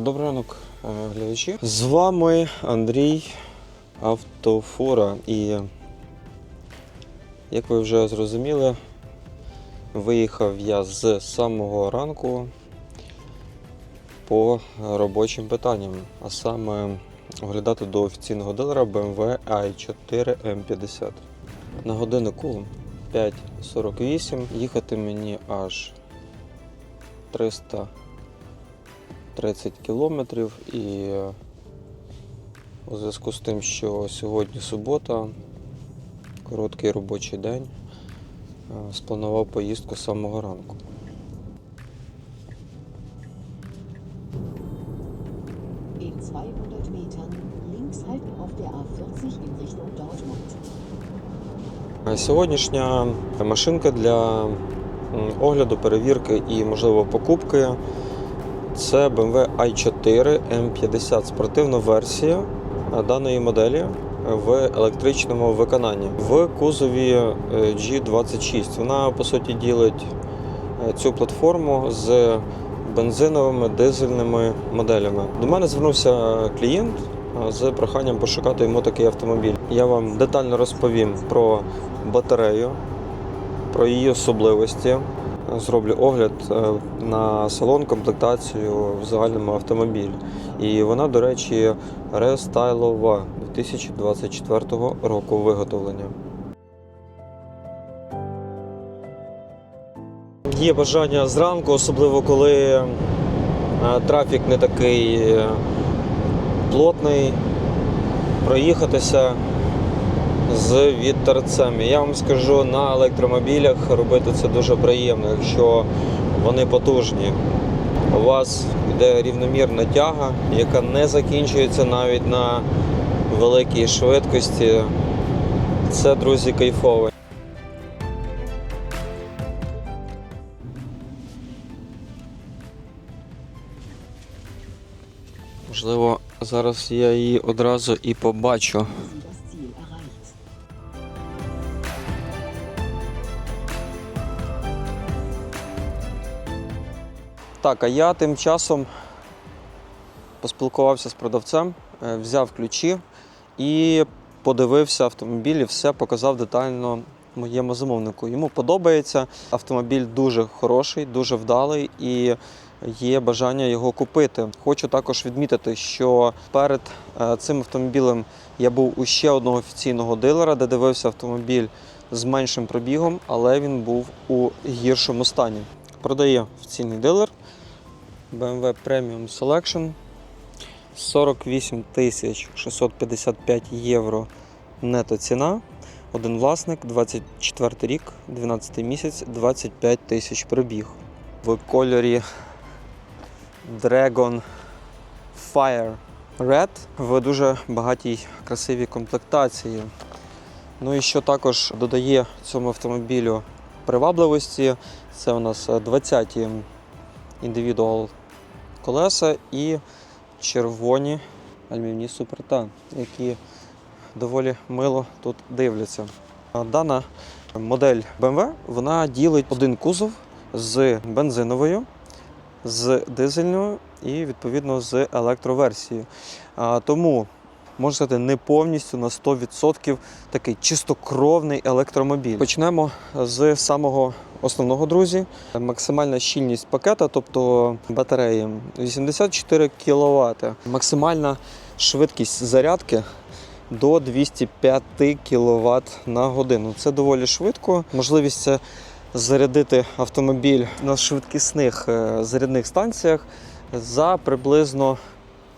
Добрий ранок, е, глядачі. З вами Андрій Автофора. І як ви вже зрозуміли, виїхав я з самого ранку по робочим питанням, а саме оглядати до офіційного дилера BMW i4 M50. На годиннику 5.48. Їхати мені аж 300 30 кілометрів і у зв'язку з тим, що сьогодні субота, короткий робочий день, е, спланував поїздку з самого ранку. In 200 Metern links halten auf der A40 in Richtung Dortmund. Е, Сьогоднішня машинка для огляду, перевірки і, можливо, покупки це BMW i4 M50 спортивна версія даної моделі в електричному виконанні в кузові е, G26. Вона по суті ділить е, цю платформу з бензиновими дизельними моделями. До мене звернувся клієнт е, з проханням пошукати йому такий автомобіль. Я вам детально розповім про батарею, про її особливості. Зроблю огляд е, на салон, комплектацію в загальному автомобілі. І вона, до речі, рестайлова 2024 року виготовлення. Є бажання зранку, особливо коли е, трафік не такий е, плотний, проїхатися з вітерцем. Я вам скажу, на електромобілях робити це дуже приємно, якщо вони потужні. У вас йде рівномірна тяга, яка не закінчується навіть на великій швидкості. Це, друзі, кайфово. Можливо, зараз я її одразу і побачу. Так, а я тим часом поспілкувався з продавцем, е, взяв ключі і подивився автомобіль і все показав детально моєму замовнику. Йому подобається. Автомобіль дуже хороший, дуже вдалий і є бажання його купити. Хочу також відмітити, що перед е, цим автомобілем я був у ще одного офіційного дилера, де дивився автомобіль з меншим пробігом, але він був у гіршому стані. Продає офіційний дилер. BMW Premium Selection 48 655 євро нето ціна. Один власник, 24 рік, 12 місяць, 25 тисяч пробіг. В кольорі Dragon Fire Red в дуже багатій красивій комплектації. Ну і що також додає цьому автомобілю привабливості, це у нас 20-ті індивідуал колеса і червоні альмівні супертан, які доволі мило тут дивляться. Дана модель BMW вона ділить один кузов з бензиновою, з дизельною і відповідно з електроверсією. Тому можна сказати, не повністю на 100% такий чистокровний електромобіль. Почнемо з самого основного, друзі. Максимальна щільність пакета, тобто батареї 84 кВт. Максимальна швидкість зарядки до 205 кВт на годину. Це доволі швидко. Можливість зарядити автомобіль на швидкісних е, зарядних станціях за приблизно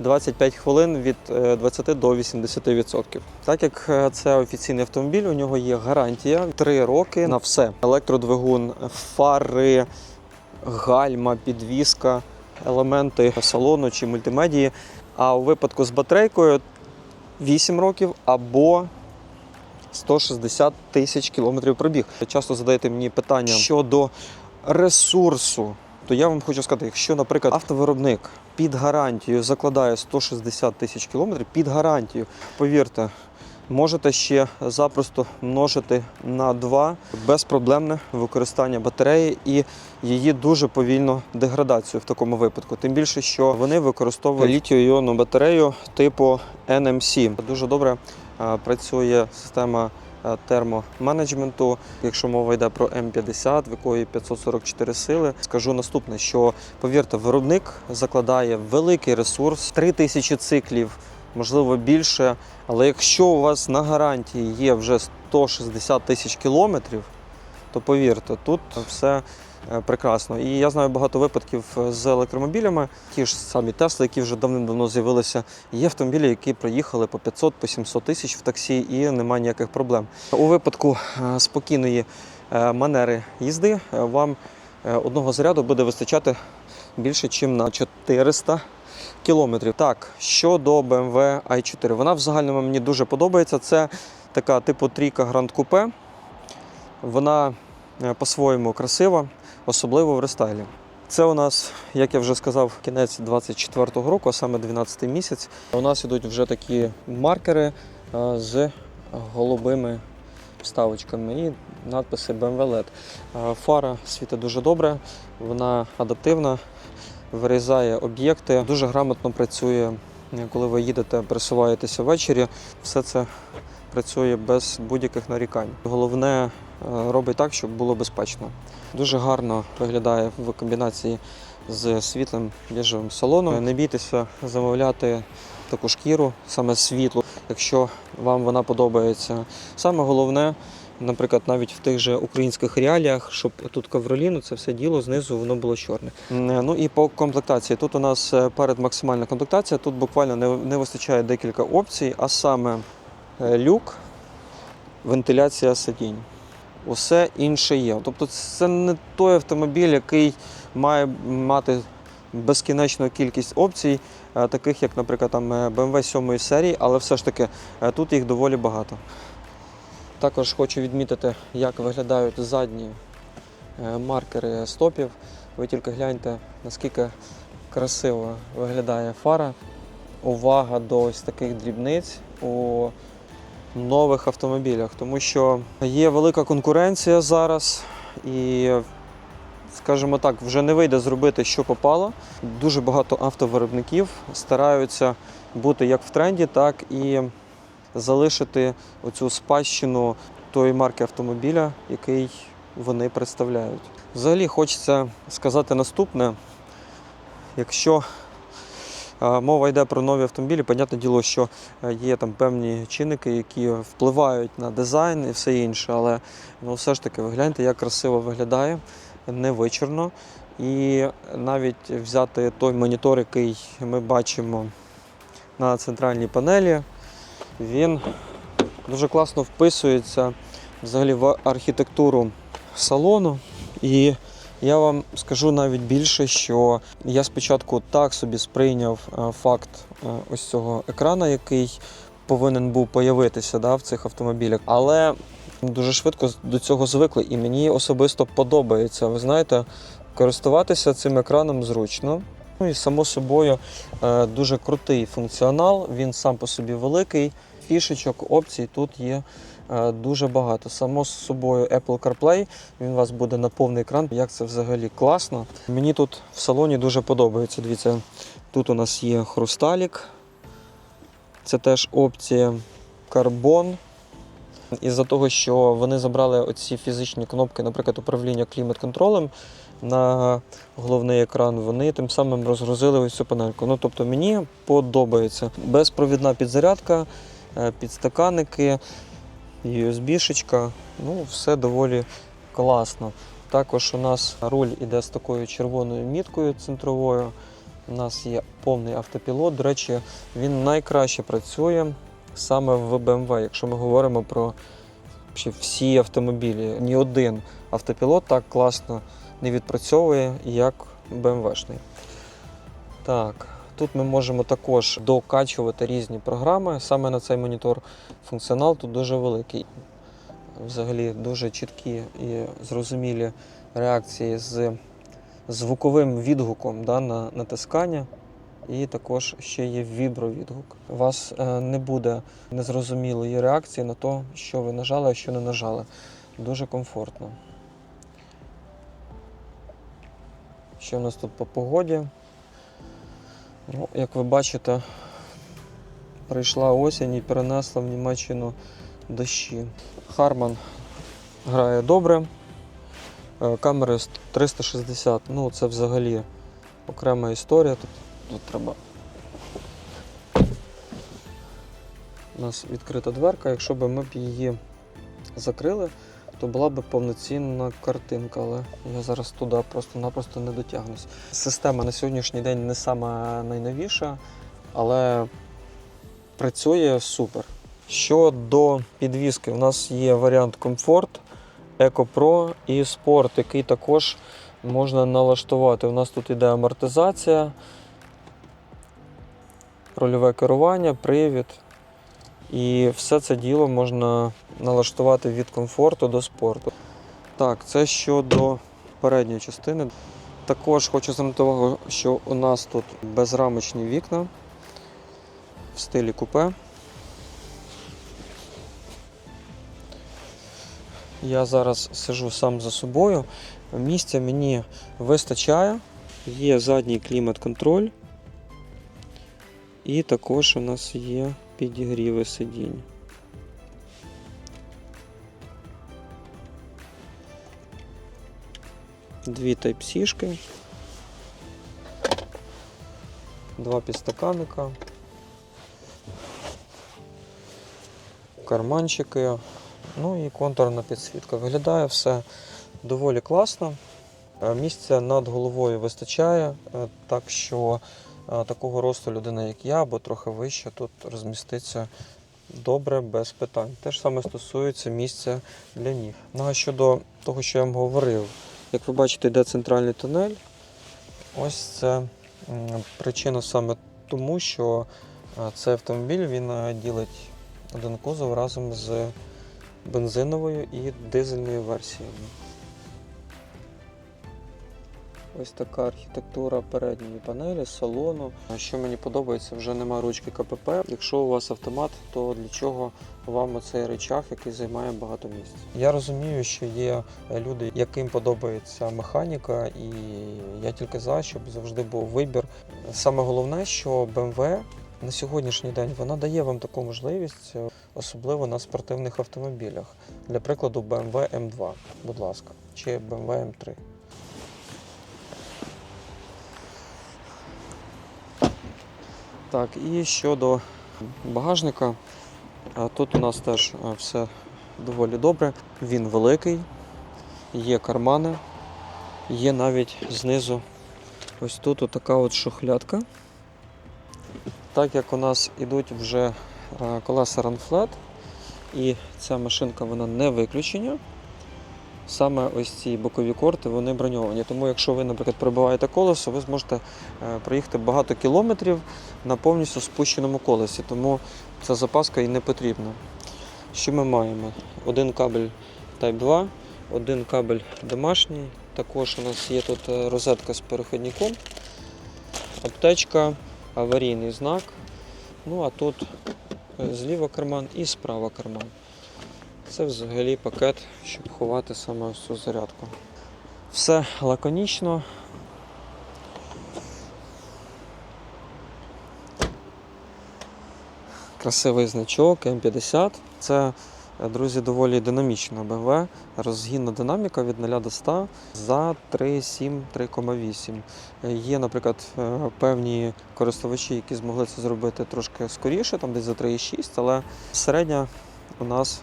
25 хвилин від е, 20 до 80%. Так як е, це офіційний автомобіль, у нього є гарантія 3 роки на все: електродвигун, фари, гальма, підвіска, елементи салону чи мультимедії. А у випадку з батарейкою 8 років або 160 тисяч кілометрів пробіг. Часто задаєте мені питання щодо ресурсу. То я вам хочу сказати, якщо, наприклад, автовиробник під гарантію закладає 160 тисяч кілометрів, під гарантію, повірте, можете ще запросто множити на 2 безпроблемне використання батареї і її дуже повільну деградацію в такому випадку. Тим більше, що вони використовують літіо-іонну батарею типу NMC. Дуже добре працює система термоменеджменту. Якщо мова йде про М50, в якої 544 сили, скажу наступне: що повірте, виробник закладає великий ресурс 3000 циклів, можливо більше. Але якщо у вас на гарантії є вже 160 тисяч кілометрів, то повірте, тут все е, прекрасно. І я знаю багато випадків з електромобілями, ті ж самі Тесли, які вже давним-давно з'явилися. Є автомобілі, які проїхали по 500 по 700 тисяч в таксі, і немає ніяких проблем. У випадку е, спокійної е, манери їзди е, вам е, одного заряду буде вистачати більше, ніж на 400 кілометрів. Так, щодо BMW i4, вона в загальному мені дуже подобається. Це така типу трійка Grand Coupe. Вона е, по-своєму красива, особливо в рестайлі. Це у нас, як я вже сказав, кінець 24-го року, а саме 12-й місяць. У нас ідуть вже такі маркери е, з голубими вставочками і надписи BMW LED. Е, Фара світить дуже добре, вона адаптивна, вирізає об'єкти, дуже грамотно працює, е, коли ви їдете, пересуваєтеся ввечері. Все це працює без будь-яких нарікань. Головне робить так, щоб було безпечно. Дуже гарно виглядає в комбінації з світлим біжевим салоном. Не бійтеся замовляти таку шкіру, саме світлу, якщо вам вона подобається. Саме головне, наприклад, навіть в тих же українських реаліях, щоб тут ковроліну, це все діло знизу воно було чорне. Ну і по комплектації. Тут у нас е, перед максимальна комплектація. Тут буквально не, не вистачає декілька опцій, а саме е, люк, вентиляція сидінь. Усе інше є. Тобто це не той автомобіль, який має мати безкінечну кількість опцій, е, таких як, наприклад, там е, BMW 7 серії, але все ж таки е, тут їх доволі багато. Також хочу відмітити, як виглядають задні маркери стопів. Ви тільки гляньте, наскільки красиво виглядає фара. Увага до ось таких дрібниць нових автомобілях, тому що є велика конкуренція зараз і, скажімо так, вже не вийде зробити, що попало. Дуже багато автовиробників стараються бути як в тренді, так і залишити оцю спадщину тої марки автомобіля, який вони представляють. Взагалі хочеться сказати наступне. Якщо мова йде про нові автомобілі, понятне діло, що е, є там певні чинники, які впливають на дизайн і все інше, але ну, все ж таки ви гляньте, як красиво виглядає, невичерно. І навіть взяти той монітор, який ми бачимо на центральній панелі, він дуже класно вписується взагалі в архітектуру салону. І я вам скажу навіть більше, що я спочатку так собі сприйняв е, факт е, ось цього екрана, який повинен був появитися да, в цих автомобілях, але дуже швидко до цього звикли, і мені особисто подобається. Ви знаєте, користуватися цим екраном зручно. Ну і само собою е, дуже крутий функціонал. Він сам по собі великий. Фішечок, опцій тут є дуже багато. Само з собою Apple CarPlay, він у вас буде на повний екран. Як це взагалі класно. Мені тут в салоні дуже подобається. Дивіться, тут у нас є хрусталік. Це теж опція карбон. Із-за того, що вони забрали оці фізичні кнопки, наприклад, управління клімат-контролем на головний екран, вони тим самим розгрузили ось цю панельку. Ну, тобто мені подобається. Безпровідна підзарядка, е, підстаканники, USB-шечка, ну, все доволі класно. Також у нас руль іде з такою червоною міткою центровою. У нас є повний автопілот. До речі, він найкраще працює саме в BMW, якщо ми говоримо про всі автомобілі. Ні один автопілот так класно не відпрацьовує, як BMW-шний. Так, тут ми можемо також докачувати різні програми. Саме на цей монітор функціонал тут дуже великий. Взагалі дуже чіткі і зрозумілі реакції з звуковим відгуком да, на натискання. і також ще є вібровідгук. У вас е, не буде незрозумілої реакції на те, що ви нажали, а що не нажали. Дуже комфортно. Що у нас тут по погоді? Ну, як ви бачите, прийшла осінь і перенесла в Німеччину дощі. Харман грає добре. Е, Камери 360, ну це взагалі окрема історія. Тут, тут треба. У нас відкрита дверка. Якщо б ми б її закрили, то була б повноцінна картинка, але я зараз туди просто-напросто не дотягнусь. Система на сьогоднішній день не сама найновіша, але працює супер. Щодо підвіски, у нас є варіант комфорт, Eco Pro і Sport, який також можна налаштувати. У нас тут іде амортизація, рольове керування, привід. І все це діло можна налаштувати від комфорту до спорту. Так, це щодо передньої частини. Також хочу звернути увагу, що у нас тут безрамочні вікна в стилі купе. Я зараз сижу сам за собою. Місця мені вистачає. Є задній клімат-контроль. І також у нас є підігріви сидінь. Дві тайп-сішки. Два підстаканника. Карманчики. Ну і контурна підсвітка. Виглядає все доволі класно. Е, Місця над головою вистачає, е, так що такого росту людина, як я, або трохи вище, тут розміститься добре, без питань. Те ж саме стосується місця для ніг. Ну а щодо того, що я вам говорив, як ви бачите, йде центральний тунель. Ось це причина саме тому, що е, цей автомобіль він е, ділить один кузов разом з бензиновою і дизельною версіями. Ось така архітектура передньої панелі, салону. Що мені подобається, вже нема ручки КПП. Якщо у вас автомат, то для чого вам оцей речах, який займає багато місця? Я розумію, що є люди, яким подобається механіка, і я тільки за, щоб завжди був вибір. Саме головне, що BMW на сьогоднішній день вона дає вам таку можливість, е, особливо на спортивних автомобілях. Для прикладу, BMW M2, будь ласка, чи BMW M3. Так, і щодо багажника, тут у нас теж все доволі добре. Він великий, є кармани, є навіть знизу ось тут така от шухлядка. Так як у нас ідуть вже колеса Runflat, і ця машинка вона не виключення. Саме ось ці бокові корти вони броньовані. Тому якщо ви, наприклад, прибиваєте колесо, ви зможете е, проїхати багато кілометрів на повністю спущеному колесі. Тому ця запаска і не потрібна. Що ми маємо? Один кабель Type 2, один кабель домашній. Також у нас є тут е, розетка з перехідником, аптечка, аварійний знак. Ну а тут е, зліва карман і справа карман. Це взагалі пакет, щоб ховати саме ось цю зарядку. Все лаконічно. Красивий значок М50. Це, е, друзі, доволі динамічна BMW. Розгінна динаміка від 0 до 100 за 3,7-3,8. Е, Є, наприклад, е, певні користувачі, які змогли це зробити трошки скоріше, там десь за 3,6, але середня у нас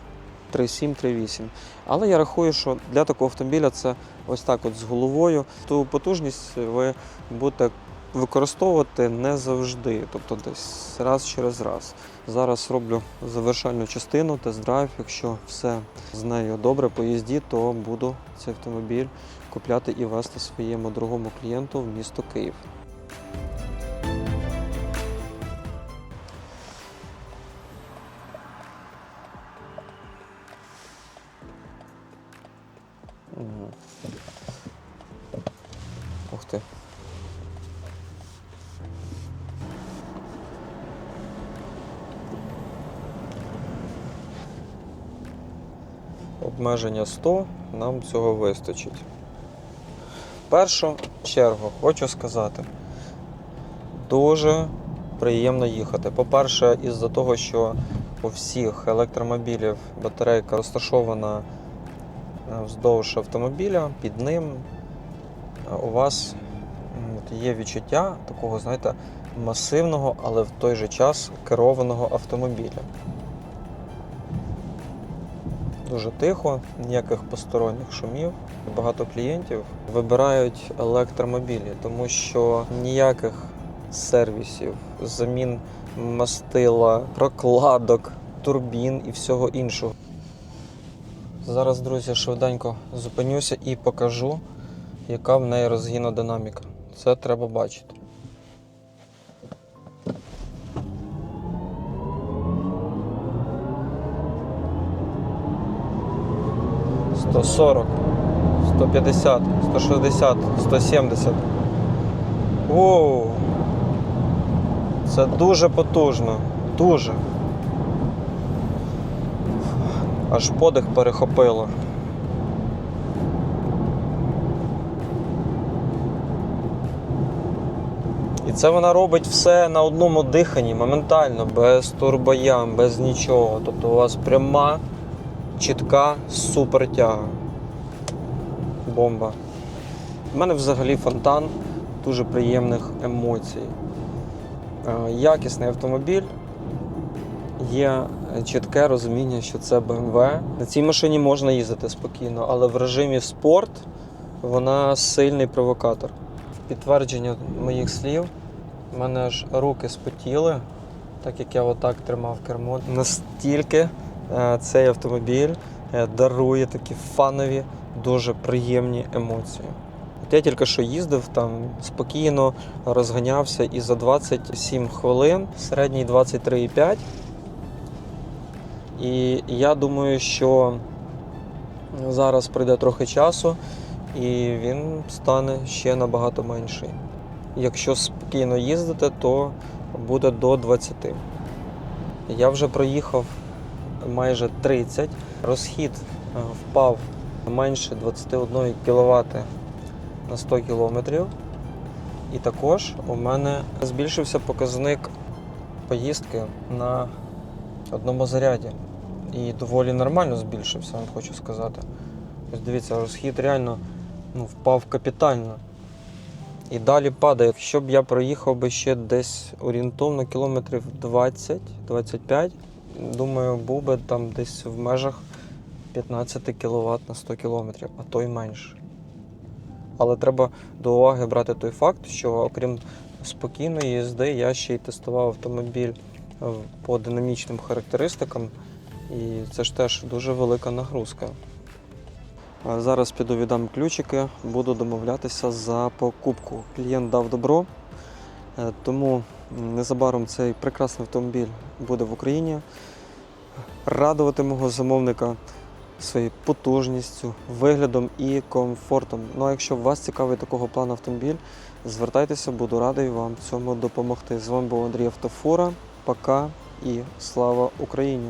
3,7-3,8. Але я рахую, що для такого автомобіля це ось так от з головою. Ту потужність ви будете використовувати не завжди, тобто десь раз через раз. Зараз роблю завершальну частину, тест-драйв. Якщо все з нею добре по їзді, то буду цей автомобіль купляти і вести своєму другому клієнту в місто Київ. Обмеження 100, нам цього вистачить. Першу чергу хочу сказати, дуже приємно їхати. По-перше, із-за того, що у всіх електромобілів батарейка розташована е, вздовж автомобіля, під ним е, у вас є відчуття такого, знаєте, масивного, але в той же час керованого автомобіля. Дуже тихо, ніяких посторонніх шумів. Багато клієнтів вибирають електромобілі, тому що ніяких сервісів, замін мастила, прокладок, турбін і всього іншого. Зараз, друзі, швиденько зупинюся і покажу, яка в неї розгінодинаміка. Це треба бачити. Сто сорок, сто п'ятдесят, сто шістдесят, сто сімдесят. Воу! Це дуже потужно. Дуже. Аж подих перехопило. І це вона робить все на одному диханні, моментально, без турбоям, без нічого. Тобто у вас пряма, чітка супертяга. Бомба. У мене взагалі фонтан дуже приємних емоцій. Е, Якісний автомобіль. Є чітке розуміння, що це BMW. На цій машині можна їздити спокійно, але в режимі спорт вона сильний провокатор. В підтвердження моїх слів, в мене аж руки спотіли, так як я отак тримав кермо. Настільки цей автомобіль е, дарує такі фанові, дуже приємні емоції. От я тільки що їздив там спокійно, розганявся і за 27 хвилин, середній 23,5. І я думаю, що зараз пройде трохи часу, і він стане ще набагато менший. Якщо спокійно їздити, то буде до 20. Я вже проїхав майже 30. Розхід е, впав менше 21 кВт на 100 км. І також у мене збільшився показник поїздки на одному заряді. І доволі нормально збільшився, вам хочу сказати. Ось дивіться, розхід реально ну, впав капітально. І далі падає. Якщо б я проїхав би ще десь орієнтовно кілометрів 20-25, думаю, був би там десь в межах 15 кВт на 100 км, а то й менше. Але треба до уваги брати той факт, що окрім спокійної їзди, я ще й тестував автомобіль е, по динамічним характеристикам, і це ж теж дуже велика нагрузка. Зараз піду віддам ключики, буду домовлятися за покупку. Клієнт дав добро, е, тому незабаром цей прекрасний автомобіль буде в Україні. Радувати мого замовника своєю потужністю, виглядом і комфортом. Ну а якщо вас цікавий такого плану автомобіль, звертайтеся, буду радий вам цьому допомогти. З вами був Андрій Автофура. Пока і слава Україні!